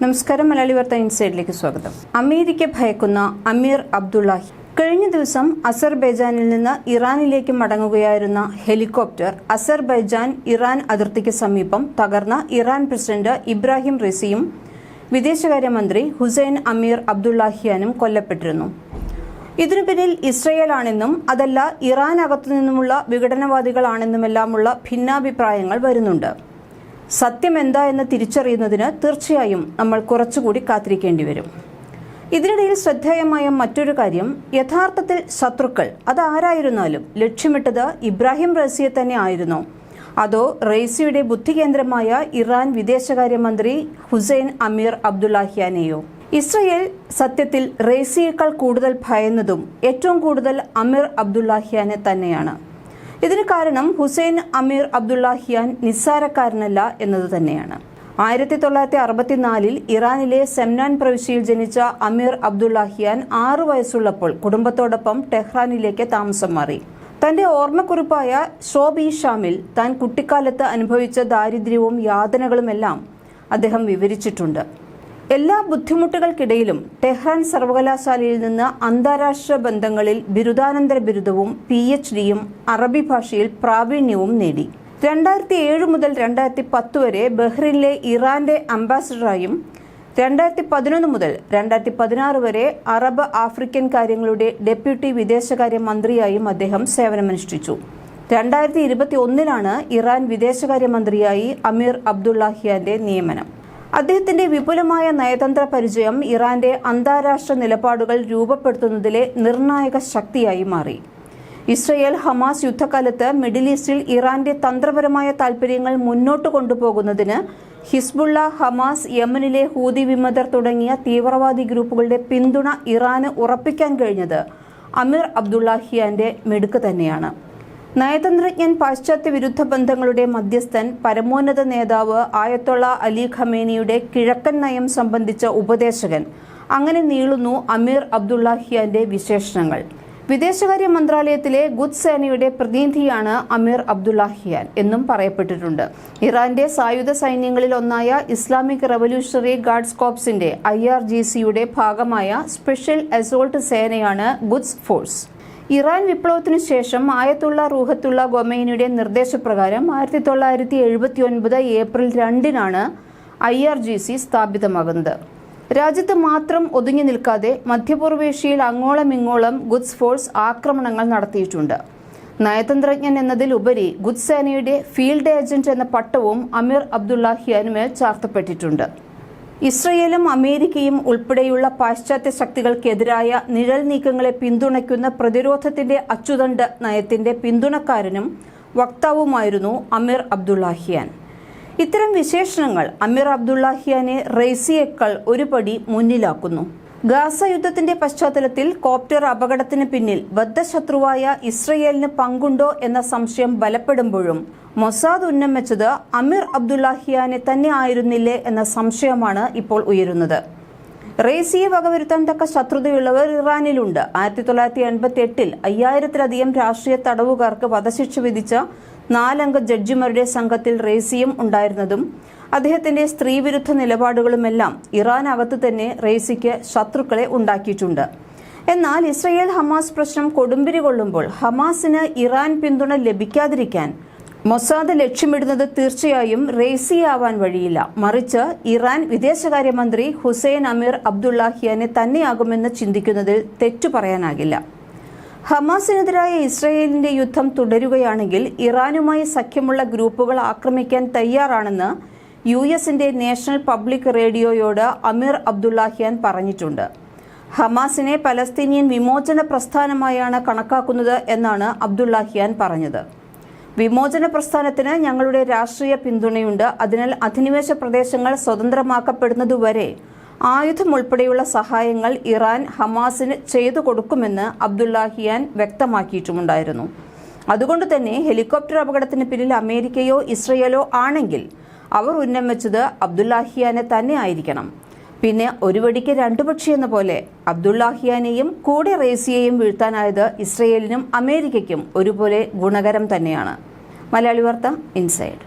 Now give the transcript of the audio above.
നമസ്കാരം മലയാളി വാർത്ത ഇൻസൈഡിലേക്ക് സ്വാഗതം. അമേരിക്ക ഭയക്കുന്ന അമീർ അബ്ദുള്ളാഹി. കഴിഞ്ഞ ദിവസം അസർബൈജാനിൽ നിന്ന് ഇറാനിലേക്ക് മടങ്ങുകയായിരുന്ന ഹെലികോപ്റ്റർ അസർബൈജാൻ ഇറാൻ അതിർത്തിക്ക് സമീപം തകർന്ന ഇറാൻ പ്രസിഡന്റ് ഇബ്രാഹിം റസിയും വിദേശകാര്യമന്ത്രി ഹുസൈൻ അമീർ അബ്ദുള്ളാഹിയാനും കൊല്ലപ്പെട്ടിരുന്നു. ഇതിനു പിന്നിൽ ഇസ്രയേലാണെന്നും അതല്ല ഇറാൻ അകത്തു നിന്നുമുള്ള വിഘടനവാദികളാണെന്നുമെല്ലാമുള്ള ഭിന്നാഭിപ്രായങ്ങൾ വരുന്നുണ്ട്. സത്യം എന്താ എന്ന് തിരിച്ചറിയുന്നതിന് തീർച്ചയായും നമ്മൾ കുറച്ചുകൂടി കാത്തിരിക്കേണ്ടി വരും. ഇതിനിടയിൽ ശ്രദ്ധേയമായ മറ്റൊരു കാര്യം യഥാർത്ഥത്തിൽ ശത്രുക്കൾ അതാരായിരുന്നാലും ലക്ഷ്യമിട്ടത് ഇബ്രാഹിം റസിയെ തന്നെ ആയിരുന്നോ. അതോ റെയ്സിയുടെ ബുദ്ധികേന്ദ്രമായ ഇറാൻ വിദേശകാര്യമന്ത്രി ഹുസൈൻ അമീർ അബ്ദുല്ലാഹിയാനെയോ? ഇസ്രയേൽ സത്യത്തിൽ റെയ്സിയേക്കാൾ കൂടുതൽ ഭയന്നതും ഏറ്റവും കൂടുതൽ അമീർ അബ്ദുല്ലാഹിയാനെ തന്നെയാണ്. ഇതിന് കാരണം ഹുസൈൻ അമീർ അബ്ദുല്ലാഹിയാൻ നിസ്സാരക്കാരനല്ല എന്നത് തന്നെയാണ്. ആയിരത്തി തൊള്ളായിരത്തി അറുപത്തിനാലിൽ ഇറാനിലെ സെംനാൻ പ്രവിശ്യയിൽ ജനിച്ച അമീർ അബ്ദുല്ലാഹിയാൻ ആറു വയസ്സുള്ളപ്പോൾ കുടുംബത്തോടൊപ്പം ടെഹ്റാനിലേക്ക് താമസം മാറി. തന്റെ ഓർമ്മക്കുറിപ്പായ ഷോബി ഷാമിൽ താൻ കുട്ടിക്കാലത്ത് അനുഭവിച്ച ദാരിദ്ര്യവും യാതനകളുമെല്ലാം അദ്ദേഹം വിവരിച്ചിട്ടുണ്ട്. എല്ലാ ബുദ്ധിമുട്ടുകൾക്കിടയിലും ടെഹ്റാൻ സർവകലാശാലയിൽ നിന്ന് അന്താരാഷ്ട്ര ബന്ധങ്ങളിൽ ബിരുദാനന്തര ബിരുദവും പി എച്ച് ഡിയും അറബി ഭാഷയിൽ പ്രാവീണ്യവും നേടി. രണ്ടായിരത്തി ഏഴ് മുതൽ രണ്ടായിരത്തി പത്ത് വരെ ബഹ്റിനിലെ ഇറാന്റെ അംബാസിഡറായും രണ്ടായിരത്തി പതിനൊന്ന് മുതൽ രണ്ടായിരത്തി പതിനാറ് വരെ അറബ് ആഫ്രിക്കൻ കാര്യങ്ങളുടെ ഡെപ്യൂട്ടി വിദേശകാര്യ മന്ത്രിയായും അദ്ദേഹം സേവനമനുഷ്ഠിച്ചു. രണ്ടായിരത്തി ഇരുപത്തി ഒന്നിലാണ് ഇറാൻ വിദേശകാര്യമന്ത്രിയായി അമീർ അബ്ദുല്ലാഹിയാന്റെ നിയമനം. അദ്ദേഹത്തിന്റെ വിപുലമായ നയതന്ത്ര പരിചയം ഇറാന്റെ അന്താരാഷ്ട്ര നിലപാടുകൾ രൂപപ്പെടുത്തുന്നതിലെ നിർണായക ശക്തിയായി മാറി. ഇസ്രയേൽ ഹമാസ് യുദ്ധകാലത്ത് മിഡിൽ ഈസ്റ്റിൽ ഇറാന്റെ തന്ത്രപരമായ താൽപര്യങ്ങൾ മുന്നോട്ട് കൊണ്ടുപോകുന്നതിന് ഹിസ്ബുള്ള ഹമാസ് യമനിലെ ഹൂതി വിമതർ തുടങ്ങിയ തീവ്രവാദി ഗ്രൂപ്പുകളുടെ പിന്തുണ ഇറാന് ഉറപ്പിക്കാൻ കഴിഞ്ഞത് അമീർ അബ്ദുള്ളാഹിയാന്റെ മിടുക്ക് തന്നെയാണ്. നയതന്ത്രജ്ഞൻ പാശ്ചാത്യ വിരുദ്ധ ബന്ധങ്ങളുടെ മധ്യസ്ഥൻ പരമോന്നത നേതാവ് ആയത്തൊള്ള അലി ഖമേനിയുടെ കിഴക്കൻ നയം സംബന്ധിച്ച ഉപദേശകൻ. അങ്ങനെ നീളുന്നു അമീർ അബ്ദുള്ളാഹിയാന്റെ വിശേഷണങ്ങൾ. വിദേശകാര്യ മന്ത്രാലയത്തിലെ ഗുദ് സേനയുടെ പ്രതിനിധിയാണ് അമീർ അബ്ദുല്ലാഹിയാൻ എന്നും പറയപ്പെട്ടിട്ടുണ്ട്. ഇറാന്റെ സായുധ സൈന്യങ്ങളിൽ ഒന്നായ ഇസ്ലാമിക് റവല്യൂഷണറി ഗാർഡ്സ് കോപ്സിന്റെ ഐ ഭാഗമായ സ്പെഷ്യൽ അസോൾട്ട് സേനയാണ് ഗുഡ്സ് ഫോഴ്സ്. ഇറാൻ വിപ്ലവത്തിനു ശേഷം ആയത്തുള്ള റൂഹത്തുള്ള ഗൊമൈനിയുടെ നിർദ്ദേശപ്രകാരം ആയിരത്തി തൊള്ളായിരത്തി എഴുപത്തി ഒൻപത് ഏപ്രിൽ രണ്ടിനാണ് ഐ ആർ ജി സി സ്ഥാപിതമാകുന്നത്. രാജ്യത്ത് മാത്രം ഒതുങ്ങി നിൽക്കാതെ മധ്യപൂർവേഷ്യയിൽ അങ്ങോളം ഇങ്ങോളം ഗുഡ്സ് ഫോഴ്സ് ആക്രമണങ്ങൾ നടത്തിയിട്ടുണ്ട്. നയതന്ത്രജ്ഞൻ എന്നതിലുപരി ഗുഡ്സ് സേനയുടെ ഫീൽഡ് ഏജന്റ് എന്ന പട്ടവും അമീർ അബ്ദുല്ലാഹിയാനുമേൽ ചാർത്തപ്പെട്ടിട്ടുണ്ട്. ഇസ്രയേലും അമേരിക്കയും ഉൾപ്പെടെയുള്ള പാശ്ചാത്യ ശക്തികൾക്കെതിരായ നിഴൽ നീക്കങ്ങളെ പിന്തുണയ്ക്കുന്ന പ്രതിരോധത്തിന്റെ അച്ചുതണ്ട് നയത്തിന്റെ പിന്തുണക്കാരനും വക്താവുമായിരുന്നു അമീർ അബ്ദുള്ളാഹിയാൻ ഇത്തരം വിശേഷണങ്ങൾ അമീർ അബ്ദുള്ളാഹിയാനെ റെയ്സിയേക്കാൾ ഒരുപടി മുന്നിലാക്കുന്നു. ഗാസ യുദ്ധത്തിന്റെ പശ്ചാത്തലത്തിൽ കോപ്റ്റർ അപകടത്തിന് പിന്നിൽ ബദ്ധശത്രുവായ ഇസ്രയേലിന് പങ്കുണ്ടോ എന്ന സംശയം ബലപ്പെടുമ്പോഴും മൊസാദ് ഉന്നം വെച്ചത് അമീർ അബ്ദുല്ലാഹിയാനെ തന്നെ ആയിരുന്നില്ലേ എന്ന സംശയമാണ് ഇപ്പോൾ ഉയരുന്നത്. റേസിയെ വകവരുത്താൻ തക്ക ശത്രുതയുള്ളവർ ഇറാനിലുണ്ട്. ആയിരത്തി തൊള്ളായിരത്തി എൺപത്തി എട്ടിൽ അയ്യായിരത്തിലധികം രാഷ്ട്രീയ തടവുകാർക്ക് വധശിക്ഷ വിധിച്ച നാലംഗ ജഡ്ജിമാരുടെ സംഘത്തിൽ റേസിയും ഉണ്ടായിരുന്നതും അദ്ദേഹത്തിന്റെ സ്ത്രീവിരുദ്ധ നിലപാടുകളുമെല്ലാം ഇറാനകത്ത് തന്നെ റേസിക്ക് ശത്രുക്കളെ ഉണ്ടാക്കിയിട്ടുണ്ട്. എന്നാൽ ഇസ്രയേൽ ഹമാസ് പ്രശ്നം കൊടുമ്പിരി കൊള്ളുമ്പോൾ ഹമാസിന് ഇറാൻ പിന്തുണ ലഭിക്കാതിരിക്കാൻ മൊസാദ് ലക്ഷ്യമിടുന്നത് തീർച്ചയായും റേസിയാവാൻ വഴിയില്ല. മറിച്ച് ഇറാൻ വിദേശകാര്യമന്ത്രി ഹുസൈൻ അമീർ അബ്ദുല്ലാഹിയാനെ തന്നെയാകുമെന്ന് ചിന്തിക്കുന്നതിൽ തെറ്റു പറയാനാകില്ല. ഹമാസിനെതിരായ ഇസ്രയേലിന്റെ യുദ്ധം തുടരുകയാണെങ്കിൽ ഇറാനുമായി സഖ്യമുള്ള ഗ്രൂപ്പുകൾ ആക്രമിക്കാൻ തയ്യാറാണെന്ന് യു എസിന്റെ നാഷണൽ പബ്ലിക് റേഡിയോയോട് അമീർ അബ്ദുല്ലാഹിയാൻ പറഞ്ഞിട്ടുണ്ട്. ഹമാസിനെ പലസ്തീനിയൻ വിമോചന പ്രസ്ഥാനമായാണ് കണക്കാക്കുന്നത് എന്നാണ് അബ്ദുല്ലാഹിയാൻ പറഞ്ഞത്. വിമോചന പ്രസ്ഥാനത്തിന് ഞങ്ങളുടെ രാഷ്ട്രീയ പിന്തുണയുണ്ട്. അതിനാൽ അധിനിവേശ പ്രദേശങ്ങൾ സ്വതന്ത്രമാക്കപ്പെടുന്നതുവരെ ആയുധം ഉൾപ്പെടെയുള്ള സഹായങ്ങൾ ഇറാൻ ഹമാസിന് ചെയ്തു കൊടുക്കുമെന്ന് അബ്ദുല്ലാഹിയാൻ വ്യക്തമാക്കിയിട്ടുമുണ്ടായിരുന്നു. അതുകൊണ്ട് തന്നെ ഹെലികോപ്റ്റർ അപകടത്തിന് പിന്നിൽ അമേരിക്കയോ ഇസ്രയേലോ ആണെങ്കിൽ അവർ ഉന്നം വെച്ചത് അബ്ദുല്ലാഹിയാനെ തന്നെ ആയിരിക്കണം. പിന്നെ ഒരു വെടിക്ക് രണ്ടു എന്ന പോലെ അബ്ദുല്ലാഹിയാനെയും കൂടെ റേസിയെയും വീഴ്ത്താനായത് ഇസ്രയേലിനും അമേരിക്കയ്ക്കും ഒരുപോലെ ഗുണകരം തന്നെയാണ്. മലയാളി വാർത്ത ഇൻസൈഡ്.